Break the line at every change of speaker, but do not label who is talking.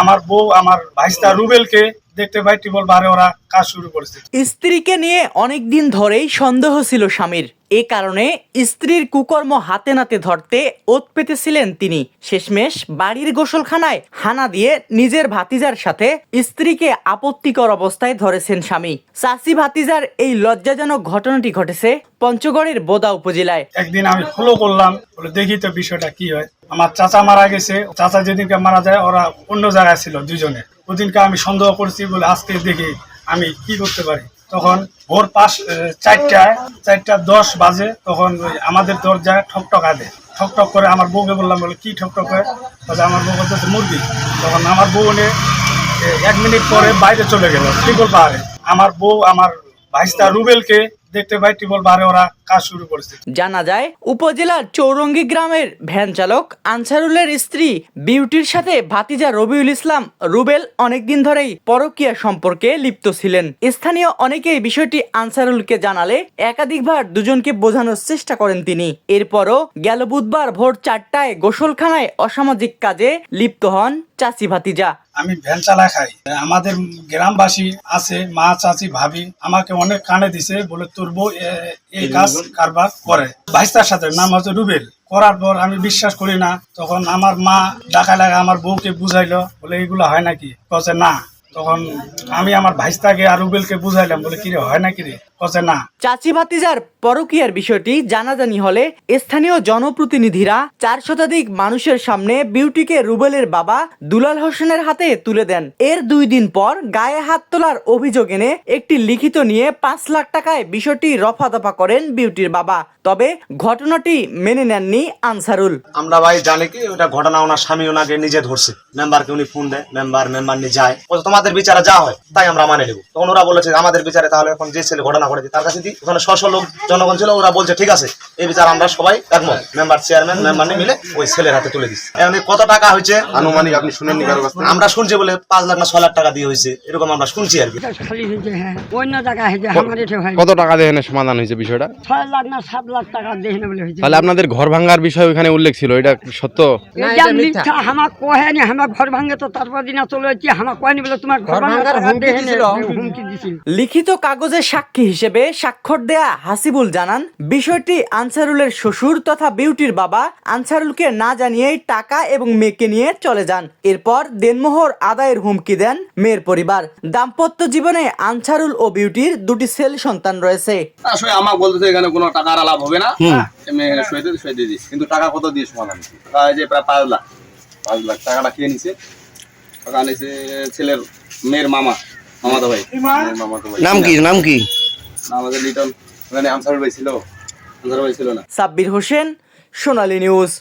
আমার বউ আমার ভাইস্তা রুবেলকে দেখতে পাই টিবল বারে ওরা কাজ শুরু করেছে।
স্ত্রীকে নিয়ে অনেক দিন ধরেই সন্দেহ ছিল স্বামীর। এ কারণে স্ত্রীর কুকর্ম হাতে নাতে ধরতে ওত পেতেছিলেন তিনি। শেষমেশ বাড়ির গোসলখানায় হানা দিয়ে নিজের ভাতিজার সাথে স্ত্রীকে আপত্তিকর অবস্থায় ধরেছেন স্বামী। চাষি ভাতিজার এই লজ্জাজনক ঘটনাটি ঘটেছে পঞ্চগড়ের বোদা উপজেলায়।
একদিন আমি ফলো করলাম দেখি তো বিষয়টা কি হয়। আমার চাচা মারা গেছে চাচা যেদিনকে মারা যায় ওরা অন্য জায়গায় ছিল দুজনে। ওদিনকে আমি সন্দেহ করছি বলে আজকে দেখি আমি কি করতে পারি। তখন ভোর পাঁচ চারটায় চারটা দশ বাজে তখন আমাদের দরজায় ঠকঠক আদে ঠকঠক করে আমার বউকে বললাম বলে কি ঠকঠক করে? বলে আমার বউ বলতেছে মুরগি। তখন আমার বউ এ, এক মিনিট পরে বাইরে চলে গেল টিবল পাহাড়ে। আমার বউ আমার ভাইস্তা রুবেলকে দেখতে পাই টিবল পাহাড়ে ওরা কাজ শুরু করেছে।
জানা যায় উপজেলার চৌরঙ্গি গ্রামের ভ্যান চালক আনসারুলের স্ত্রী বিউটির সাথে ভাতিজা রবিউল ইসলাম রুবেল অনেকদিন ধরেই পরকীয়া সম্পর্কে লিপ্ত ছিলেন। স্থানীয় অনেকেই বিষয়টি আনসারুলকে জানালে একাধিকবার দুজনকে বোঝানোর চেষ্টা করেন তিনি। এরপরও গেল বুধবার ভোর চারটায় গোসলখানায় অসামাজিক কাজে লিপ্ত হন চাচি ভাতিজা।
আমি ভ্যান চালা খাই। আমাদের গ্রামবাসী আছে মা চাচি ভাবি আমাকে অনেক কানে দিছে বলে তোর এ- এই কাজ কারবার করে। ভাইস্তার সাথে নাম হচ্ছে রুবেল। করার পর আমি বিশ্বাস করি না তখন আমার মা ডাকা লাগা আমার বউকে বুঝাইলো বলে এগুলো হয় নাকি? কছে না। তখন আমি আমার ভাইস্তাকে আর রুবেলকে বুঝাইলাম বলে কিরে হয় নাকি রে? কছে না।
চাচি ভাতিজার পরকীয়ার বিষয়টি জানাজানি হলে স্থানীয় জনপ্রতিনিধিরা চার শতাধিক মানুষের সামনে বিউটিকে রুবেলের বাবা দুলাল হোসেনের হাতে তুলে দেন। এর দুই দিন পর গায়ে হাত তোলার অভিযোগ এনে একটি লিখিত নিয়ে পাঁচ লাখ টাকায় বিষয়টি রফা দফা করেন বিউটির বাবা। তবে ঘটনাটি মেনে নেননি আনসারুল।
আমরা ভাই জানি কি ওটা ঘটনা ওনার স্বামী ওনাকে নিজে ধরছে। মেম্বারকে উনি ফোন দেয় মেম্বার মেম্বার নিয়ে যায়। তোমাদের বিচারে যা হয় তাই আমরা মানে নেব। তখন ওরা বলেছে আমাদের বিচারে তাহলে এখন যে ছেলে ঘটনা ঘটেছে তার কাছে দিই ওখানে ছশো লোক জনগণ ছিল ওরা বলছে ঠিক আছে এই বিচার আমরা সবাই একমত। মেম্বার চেয়ারম্যান মেম্বার নিয়ে মিলে ওই ছেলের হাতে তুলে দিচ্ছি। এখন কত টাকা হয়েছে?
আনুমানিক আপনি কারও থেকে?
আমরা শুনছি বলে পাঁচ লাখ না ছয় লাখ টাকা দিয়ে হয়েছে। এরকম আমরা শুনছি আর কি।
হ্যাঁ। অন্য জায়গা হয়েছে
কত টাকা দিয়ে সমাধান হয়েছে বিষয়টা?
ছয় লাখ না সাত লাখ টাকা দেখে বলে হয়েছে।
তাহলে আপনাদের ঘর ভাঙার বিষয় ওখানে উল্লেখ ছিল এটা সত্য?
এটা মিথ্যা। হামা কহেনি হামা ঘর ভাঙে তো তারপর দিনা চলে যাচ্ছি হামা কহেনি বলে তোমার ঘর ভাঙার হুমকি দিছিল। হুমকি দিছিল।
লিখিত কাগজে সাক্ষী হিসেবে স্বাক্ষর দেয়া হাসিবুল জানান বিষয়টি আনসারুলের শ্বশুর তথা বিউটির বাবা আনসারুলকে না জানিয়েই টাকা এবং মেয়েকে নিয়ে চলে যান। এরপর দেনমোহর আদায়ের হুমকি দেন মেয়ের পরিবার। দাম্পত্য জীবনে আনসারুল ও বিউটির দুটি সেল সন্তান রয়েছে।
আসলে আমার বলতেছে এখানে কোনো টাকার আলাপ হবে না। কিন্তু টাকা কত দিয়ে সমাধান হয়েছে? টাকা এই যে প্রায় পাঁচ লাখ। পাঁচ লাখ টাকাটা খেয়ে নিছে? টাকা নিছে ছেলের মেয়ের মামা মামাতো ভাই।
নাম কি? নাম কি?
না, আমাদের লিটন ওখানে আনসার ভাই ছিল। আনসার ভাই না।
সাব্বির হোসেন সোনালী নিউজ।